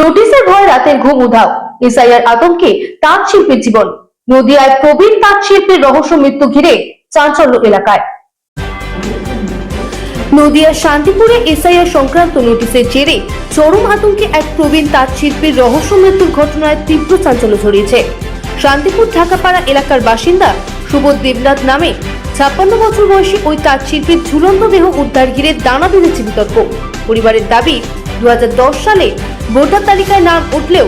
নোটিশের ভয় রাতের ঘুম উধাও। এসআইআর আতঙ্কে তাঁত শিল্পীর জীবন। নদিয়ায় প্রবীণ তাঁত শিল্পীর রহস্য মৃত্যু ঘিরে চাঞ্চল্য এলাকায়। নদিয়ার শান্তিপুরে এসআইআর সংক্রান্ত নোটিশের জেরে চরম আতঙ্কে এক প্রবীণ তাঁত শিল্পীর রহস্য মৃত্যুর ঘটনায় তীব্র চাঞ্চল্য ছড়িয়েছে। শান্তিপুর ঢাকাপাড়া এলাকার বাসিন্দা সুবোধ দেবনাথ নামে ছাপ্পান্ন বছর বয়সী ওই তাঁত শিল্পীর ঝুলন্ত দেহ উদ্ধার ঘিরে দানা বেঁধেছে বিতর্ক। পরিবারের দাবি দু হাজার দশ সালে ভোটার তালিকায় নাম উঠলেও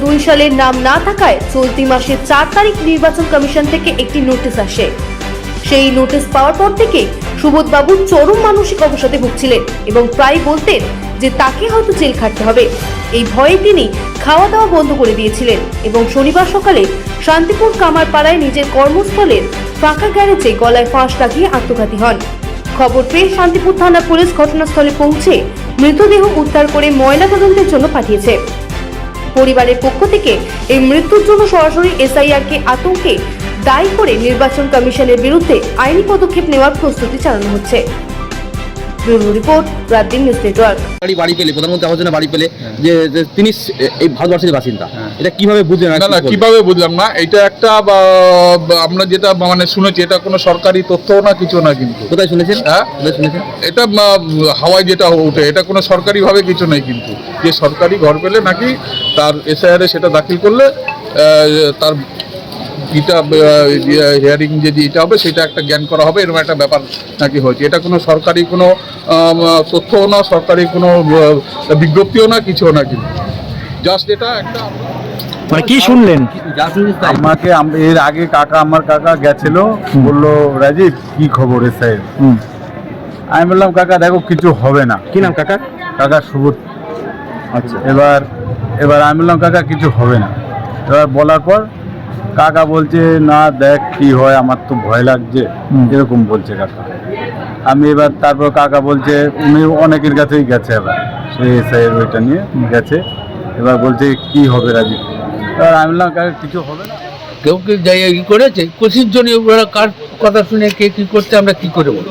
দু সালে নাম না থাকায় চলতি মাসের চার তারিখ নির্বাচন কমিশন থেকে একটি নোটিশ আসে। সেই নোটিশ পাওয়ার পর থেকে সুবোধ বাবু চরম মানসিক অবসাদে ভুগছিলেন এবং প্রায় বলতেন যে তাকে হয়তো জেল খাটতে হবে। এই ভয়ে তিনি খাওয়া দাওয়া বন্ধ করে দিয়েছিলেন এবং শনিবার সকালে শান্তিপুর কামারপাড়ায় নিজের কর্মস্থলের ফাঁকা গ্যারেজে গলায় ফাঁস লাগিয়ে আত্মঘাতী হন। খবর পেয়ে শান্তিপুর থানা পুলিশ ঘটনাস্থলে পৌঁছে মৃতদেহ উদ্ধার করে ময়না তদন্তের জন্য পাঠিয়েছে। পরিবারের পক্ষ থেকে এই মৃত্যুর জন্য সরাসরি এসআইআর কে আতঙ্কে দায়ী করে নির্বাচন কমিশনের বিরুদ্ধে আইনি পদক্ষেপ নেওয়ার প্রস্তুতি চালানো হচ্ছে। Bureau report Raat news network. বাড়ি বাড়ি পেলে প্রধানমন্ত্রী আবাস যোজনা বাড়ি পেলে যে তিনি এই ভারতবর্ষের বাসিন্দা। হ্যাঁ। এটা কীভাবে বুঝলেন না না কীভাবে বুঝলাম না এটা একটা আমরা যেটা মানে শুনেছি এটা কোনো সরকারি তথ্য না কিছু না কিন্তু। কোথায় শুনেছেন? হ্যাঁ? শুনেছেন? এটা হাওয়ায় যেটা ওঠে এটা কোনো সরকারিভাবে কিছু নেই কিন্তু। যে সরকারি ঘর পেলে নাকি তার এসআইআরে সেটা দাখিল করলে তার এটা হিয়ারিং যদি এটা হবে সেটা একটা জ্ঞান করা হবে এরকম একটা ব্যাপার নাকি হয়েছে। এটা কোনো সরকারি কোনো তথ্যও না সরকারি কোনো বিজ্ঞপ্তিও না কিছুও না কিন্তু। জাস্ট এটা একটা মানে কি শুনলেন। আমাকে এর আগে কাকা আমার কাকা গেছিল বলল রাজীব কি খবর এ সাহেব? হুম। আমি বললাম কাকা দেখো কিছু হবে না। কি নাম কাকা? কাকা সুবোধ। আচ্ছা। এবার এবার আমি বললাম কাকা কিছু হবে না। এবার বলার পর কাকা বলছে না দেখ কি হয় আমার তো ভয় লাগছে। এরকম বলছে কাকা। আমি এবার তারপর কাকা বলছে উনি অনেকের কাছেই গেছে এবার। সেই এসআইয়ের ওইটা নিয়ে গেছে। এবার বলছে কি হবে রাজীব? এবার আমি বললাম কাকা কিছু হবে না। কেউ কেউ যাই কি করেছে? কোশির জন্য ওরা কার কথা শুনে কে কি করছে আমরা কি করে বলব?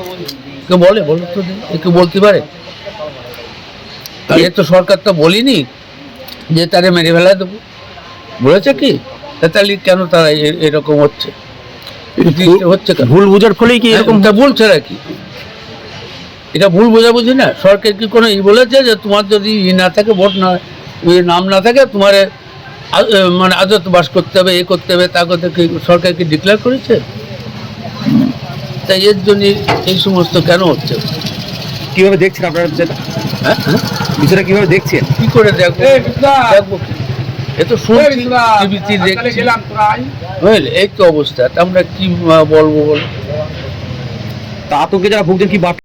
কেউ বলে বলো তো কেউ বলতে পারে? এ তো সরকার তো বলিনি যে তারে মেরে ফেলা দেবো। বলেছে কি? তাহলে কেন তারা এ- এরকম হচ্ছে? হচ্ছে কেন? ভুল বুঝার ফলেই কি এরকম এরকমটা বলছে নাকি এটা ভুল বোঝাবুঝি না। সরকার কি কোনো ই বলেছে যে তোমার যদি ই না থাকে ভোট না নাম না থাকে তোমার মানে আদত বাস করতে হবে এ করতে হবে তা করতে কি সরকার কি ডিক্লেয়ার করেছে? তাই এর জন্য এই সমস্ত কেন হচ্ছে? কীভাবে দেখছেন আপনারা হ্যাঁ হ্যাঁ? বিষয়টা কীভাবে দেখছেন? কি করে দেখব? দেখব কি? এ তো শুনছি টিভিতে দেখছি। বুঝলে? এই তো অবস্থা। তা আমরা কি বলব বল? তা আতঙ্কে যারা ভুগছেন কি